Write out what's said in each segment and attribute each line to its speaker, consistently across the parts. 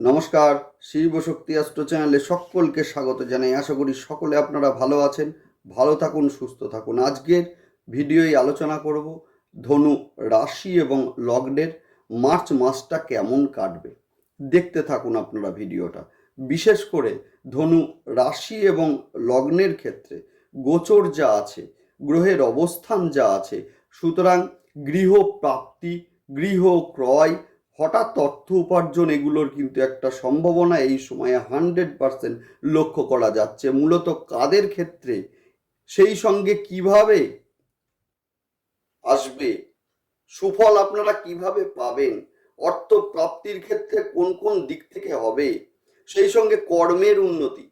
Speaker 1: নমস্কার শিবশক্তি অস্ত্র চ্যানেলে সকলকে স্বাগত জানাই। আশা করি সকলে আপনারা ভালো আছেন, ভালো থাকুন, সুস্থ থাকুন। আজকের ভিডিওই আলোচনা করব ধনু রাশি এবং লগ্নের মার্চ মাসটা কেমন কাটবে। দেখতে থাকুন আপনারা ভিডিওটা। বিশেষ করে ধনু রাশি এবং লগ্নের ক্ষেত্রে গোচর যা আছে, গ্রহের অবস্থান যা আছে, সুতরাং গৃহ প্রাপ্তি গৃহ ক্রয় হঠাৎ অর্থ উপার্জন এগুলোর কিন্তু একটা সম্ভাবনা এই সময়ে হান্ড্রেড পার্সেন্ট লক্ষ্য করা যাচ্ছে। মূলত কাদের ক্ষেত্রে? সেই সঙ্গে কীভাবে আসবে? সুফল আপনারা কীভাবে পাবেন? অর্থ প্রাপ্তির ক্ষেত্রে কোন কোন দিক থেকে হবে? সেই সঙ্গে কর্মের উন্নতি।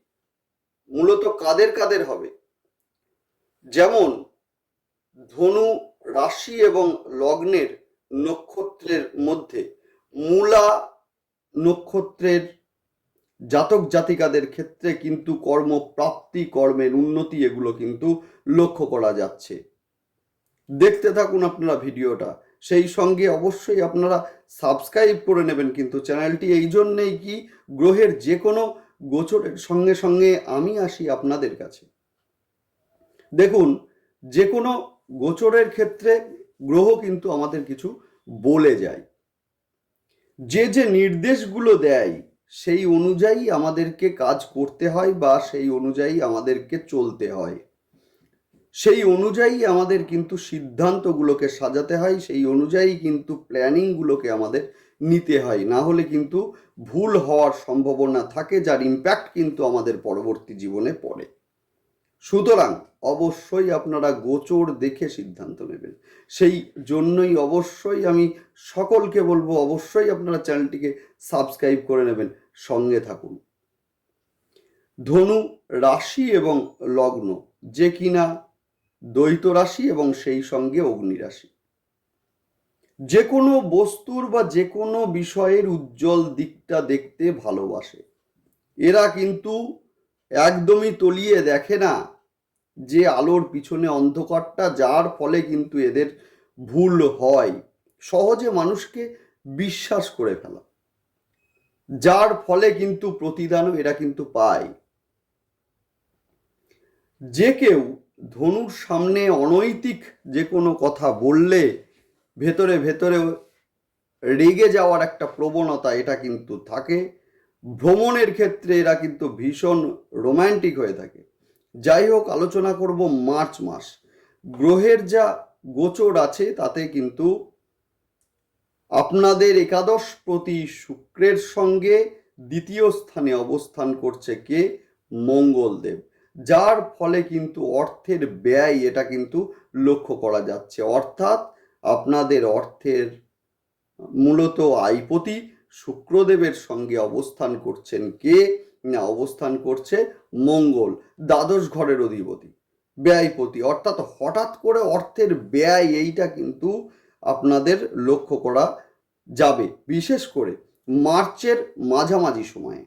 Speaker 1: মূলত কাদের কাদের হবে? যেমন ধনু, রাশি এবং লগ্নের নক্ষত্রের মধ্যে মূলা নক্ষত্রের জাতক জাতিকাদের ক্ষেত্রে কিন্তু কর্মপ্রাপ্তি কর্মের উন্নতি এগুলো কিন্তু লক্ষ্য করা যাচ্ছে। দেখতে থাকুন আপনারা ভিডিওটা। সেই সঙ্গে অবশ্যই আপনারা সাবস্ক্রাইব করে নেবেন কিন্তু চ্যানেলটি। এই জন্যেই কি গ্রহের যে কোনো গোচরের সঙ্গে সঙ্গে আমি আসি আপনাদের কাছে। দেখুন যে কোনো গোচরের ক্ষেত্রে গ্রহ কিন্তু আমাদের কিছু বলে যায়। যে যে নির্দেশগুলো দেয়, সেই অনুযায়ী আমাদেরকে কাজ করতে হয় বা সেই অনুযায়ী আমাদেরকে চলতে হয়। সেই অনুযায়ী আমাদের কিন্তু সিদ্ধান্তগুলোকে সাজাতে হয়, সেই অনুযায়ী কিন্তু প্ল্যানিংগুলোকে আমাদের নিতে হয়। না হলে কিন্তু ভুল হওয়ার সম্ভাবনা থাকে, যার ইম্প্যাক্ট কিন্তু আমাদের পরবর্তী জীবনে পড়ে। সুতরাং অবশ্যই আপনারা গোচর দেখে সিদ্ধান্ত নেবেন। সেই জন্যই অবশ্যই আমি সকলকে বলব, অবশ্যই আপনারা চ্যানেলটিকে সাবস্ক্রাইব করে নেবেন, সঙ্গে থাকুন। ধনু রাশি এবং লগ্ন, যে কিনা দ্বৈত রাশি এবং সেই সঙ্গে অগ্নি রাশি। যে কোনো বস্তুর বা যে কোনো বিষয়ের উজ্জ্বল দিকটা দেখতে ভালোবাসে। এরা কিন্তু একদমই তলিয়ে দেখে না যে আলোর পিছনে অন্ধকারটা, যার ফলে কিন্তু এদের ভুল হয়। সহজে মানুষকে বিশ্বাস করে ফেলা। যার ফলে কিন্তু প্রতিদানও এরা কিন্তু পায়। যে কেউ ধনুর সামনে অনৈতিক যে কোনো কথা বললে, ভেতরে ভেতরে রেগে যাওয়ার একটা প্রবণতা এটা কিন্তু থাকে। ভ্রমণের ক্ষেত্রে এরা কিন্তু ভীষণ রোম্যান্টিক হয়ে থাকে। যাই হোক, আলোচনা করব মার্চ মাস। গ্রহের যা গোচর আছে, তাতে কিন্তু আপনাদের একাদশ প্রতি শুক্রের সঙ্গে দ্বিতীয় স্থানে অবস্থান করছে কে? মঙ্গলদেব। যার ফলে কিন্তু অর্থের ব্যয় এটা কিন্তু লক্ষ্য করা যাচ্ছে। অর্থাৎ আপনাদের অর্থের মূলত আইপতি শুক্রদেবের সঙ্গে অবস্থান করছেন কে? না, অবস্থান করছে মঙ্গল, দ্বাদশ ঘরের অধিপতি, ব্যয়পতি। অর্থাৎ হঠাৎ করে অর্থের ব্যয় এইটা কিন্তু আপনাদের লক্ষ্য করা যাবে। বিশেষ করে মার্চের মাঝামাঝি সময়ে।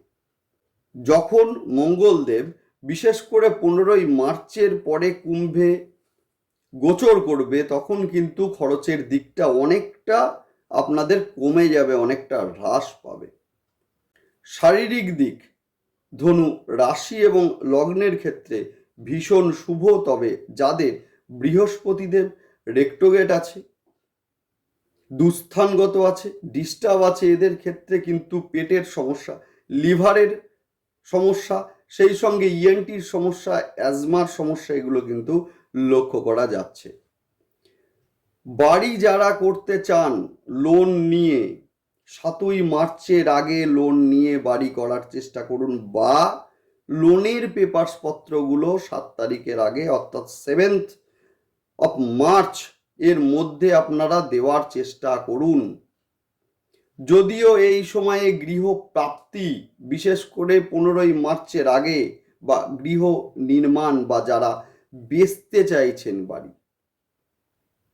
Speaker 1: যখন মঙ্গলদেব বিশেষ করে পনেরোই মার্চের পরে কুম্ভে গোচর করবে, তখন কিন্তু খরচের দিকটা অনেকটা আপনাদের কমে যাবে, অনেকটা হ্রাস পাবে। শারীরিক দিক, ধনু, রাশি এবং লগ্নের ক্ষেত্রে ভীষণ শুভ, তবে যাদের বৃহস্পতিদেব রেক্টোগেট আছে, দুস্থানগত আছে, ডিস্টার্ব আছে, এদের ক্ষেত্রে কিন্তু পেটের সমস্যা, লিভারের সমস্যা, সেই সঙ্গে ইএনটির সমস্যা, অ্যাজমার সমস্যা, এগুলো কিন্তু লক্ষ্য করা যাচ্ছে। বাড়ি যারা করতে চান লোন নিয়ে, সাতই মার্চের আগে লোন নিয়ে বাড়ি করার চেষ্টা করুন বা লোনের পেপারস পত্রগুলো সাত তারিখের আগে, অর্থাৎ সেভেন্থ অফ মার্চ এর মধ্যে আপনারা দেওয়ার চেষ্টা করুন। যদিও এই সময়ে গৃহ প্রাপ্তি বিশেষ করে পনেরোই মার্চের আগে বা গৃহ নির্মাণ বা যারা বেচতে চাইছেন বাড়ি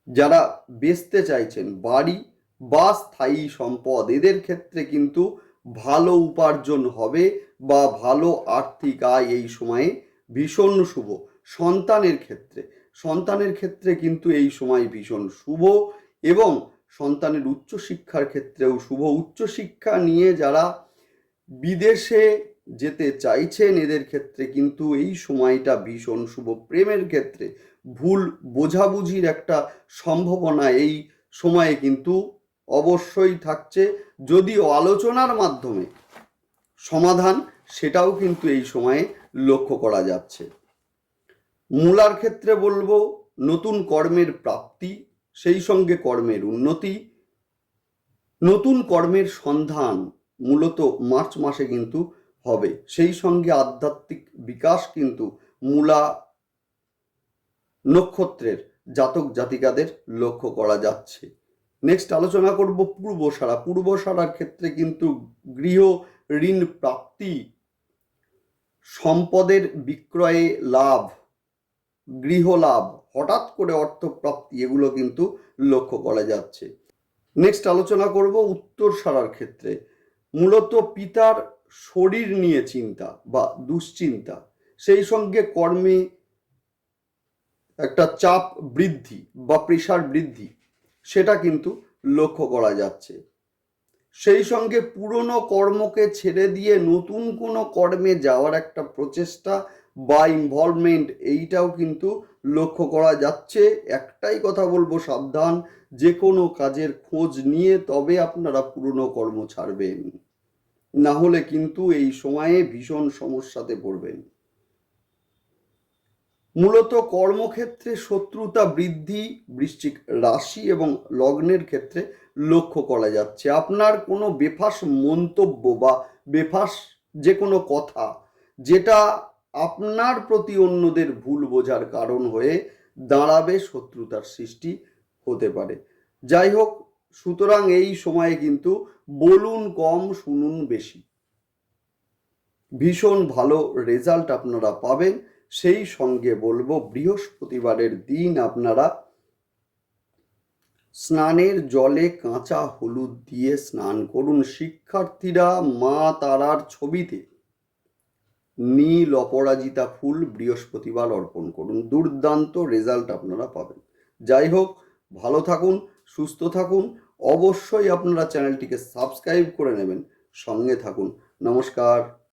Speaker 1: যারা বেচতে চাইছেন বাড়ি বা স্থায়ী সম্পদ, এদের ক্ষেত্রে কিন্তু ভালো উপার্জন হবে বা ভালো আর্থিক আয় এই সময়ে ভীষণ শুভ। সন্তানের ক্ষেত্রে সন্তানের ক্ষেত্রে কিন্তু এই সময় ভীষণ শুভ এবং সন্তানের উচ্চশিক্ষার ক্ষেত্রেও শুভ। উচ্চশিক্ষা নিয়ে যারা বিদেশে যেতে চাইছেন, এদের ক্ষেত্রে কিন্তু এই সময়টা ভীষণ শুভ। প্রেমের ক্ষেত্রে ভুল বোঝাবুঝির একটা সম্ভাবনা এই সময়ে কিন্তু অবশ্যই থাকছে। যদিও আলোচনার মাধ্যমে সমাধান সেটাও কিন্তু এই সময়ে লক্ষ্য করা যাচ্ছে। মূলার ক্ষেত্রে বলব, নতুন কর্মের প্রাপ্তি, সেই সঙ্গে কর্মের উন্নতি। নতুন কর্মের সন্ধান মূলত মার্চ মাসে কিন্তু হবে। সেই সঙ্গে আধ্যাত্মিক বিকাশ কিন্তু মূলা নক্ষত্রের জাতক জাতিকাদের লক্ষ্য করা যাচ্ছে। নেক্সট আলোচনা করব পূর্বসারা পূর্বসারার ক্ষেত্রে কিন্তু গৃহ ঋণ প্রাপ্তি, সম্পদের বিক্রয়ে লাভ, গৃহ লাভ, হঠাৎ করে অর্থপ্রাপ্তি এগুলো কিন্তু লক্ষ্য করা যাচ্ছে। নেক্সট আলোচনা করব উত্তর সারার ক্ষেত্রে। মূলত পিতার শরীর নিয়ে চিন্তা বা দুশ্চিন্তা। সেই সঙ্গে কর্মে একটা চাপ বৃদ্ধি বা প্রেশার বৃদ্ধি, সেটা কিন্তু লক্ষ্য করা যাচ্ছে। সেই সঙ্গে পুরনো কর্মকে ছেড়ে দিয়ে নতুন কোনো কর্মে যাওয়ার একটা প্রচেষ্টা বা ইনভলভমেন্ট এইটাও কিন্তু লক্ষ্য করা যাচ্ছে। একটাই কথা বলব, সাবধান, যে কোনো কাজের খোঁজ নিয়ে তবে আপনারা পুরনো কর্ম ছাড়বেন। না হলে কিন্তু এই সময়ে ভীষণ সমস্যাতে পড়বেন। মূলত কর্মক্ষেত্রে শত্রুতা বৃদ্ধি, বৃশ্চিক রাশি এবং লগ্নের ক্ষেত্রে লক্ষ্য করা যাচ্ছে। আপনার কোনো বেফাস মন্তব্য বা বেফাস যে কোনো কথা যেটা আপনার প্রতি অন্যদের ভুল বোঝার কারণ হয়ে দাঁড়াবে শত্রুতার সৃষ্টি হতে পারে। যাই হোক, সুতরাং এই সময়ে কিন্তু বলুন কম, শুনুন বেশি। ভীষণ ভালো রেজাল্ট আপনারা পাবেন। সেই সঙ্গে বলব, বৃহস্পতিবারের দিন আপনারা স্নানের জলে কাঁচা হলুদ দিয়ে স্নান করুন। শিক্ষার্থীরা, মা তারার ছবিতে নীল অপরাজিতা ফুল বৃহস্পতিবার অর্পণ করুন। দুর্দান্ত রেজাল্ট আপনারা পাবেন। যাই হোক, ভালো থাকুন, সুস্থ থাকুন। অবশ্যই আপনারা চ্যানেলটিকে সাবস্ক্রাইব করে নেবেন। সঙ্গে থাকুন। নমস্কার।